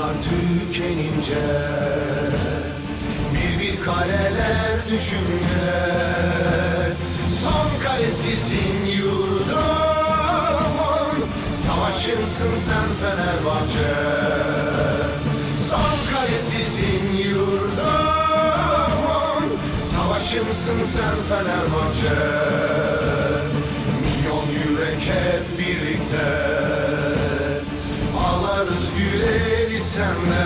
tükenince Bir bir kaleler düşünce Son kalesisin yurdumun Savaşımsın sen Fenerbahçe Son kalesisin yurdumun Savaşımsın sen Fenerbahçe Milyon yürek hep birlikte güleriz senle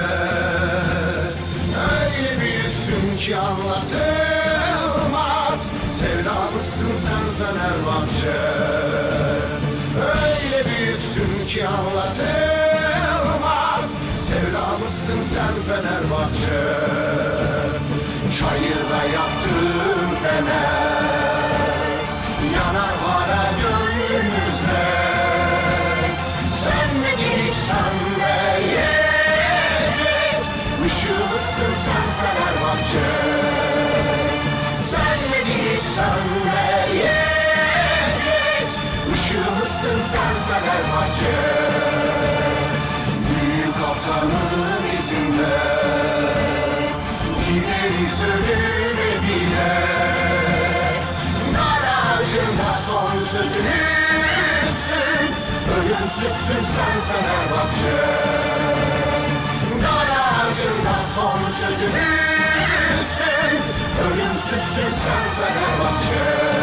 Öyle büyüksün ki anlatılmaz. Sevdalısın sen Fenerbahçe? Öyle büyüksün ki anlatılmaz. Sevdalısın sen Fenerbahçe? Çayırda yaptığın fener Işığımızsın sen Fenerbahçe. Sen ne değilsen de yiyecek. Işığımızsın sen Fenerbahçe. Büyük atanın izinde. Gideriz ölüme bile. Dar ağacında son sözünüzsün. Ölümsüzsün sen Fenerbahçe sözünüzsün Ölümsüzsün sen Fenerbahçe